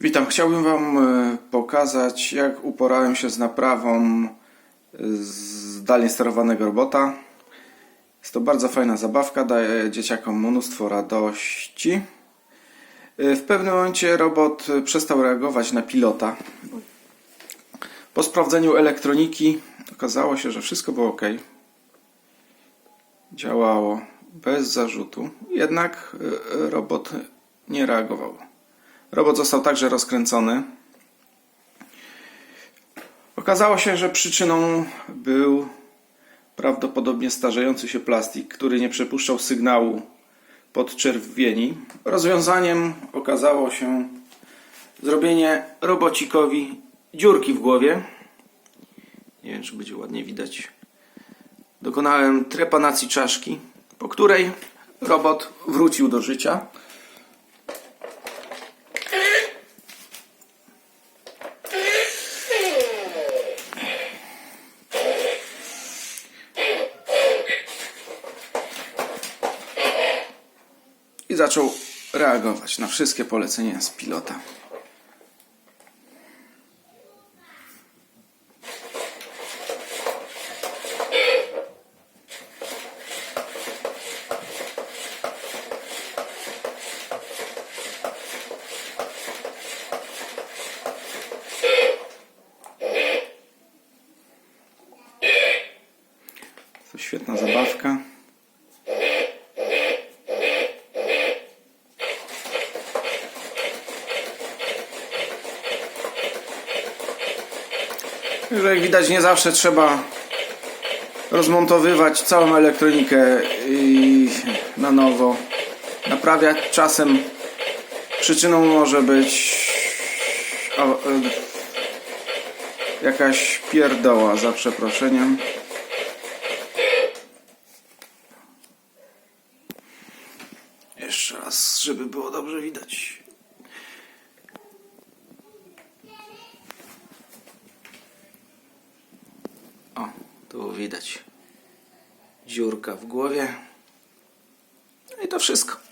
Witam, chciałbym Wam e, pokazać, jak uporałem się z naprawą e, zdalnie sterowanego robota. Jest to bardzo fajna zabawka, daje dzieciakom mnóstwo radości. E, W pewnym momencie robot przestał reagować na pilota. Po sprawdzeniu elektroniki okazało się, że wszystko było ok. Działało bez zarzutu, jednak robot nie reagował. Robot został także rozkręcony. Okazało się, że przyczyną był prawdopodobnie starzejący się plastik, który nie przepuszczał sygnału podczerwieni. Rozwiązaniem okazało się zrobienie robocikowi dziurki w głowie. Nie wiem, czy będzie ładnie widać. Dokonałem trepanacji czaszki, po której robot wrócił do życia. I zaczął reagować na wszystkie polecenia z pilota. To świetna zabawka. Jak widać nie zawsze trzeba rozmontowywać całą elektronikę i na nowo naprawiać. Czasem przyczyną może być e, jakaś pierdoła za przeproszeniem. Jeszcze raz, żeby było dobrze widać. O, tu widać dziurka w głowie. No i to wszystko.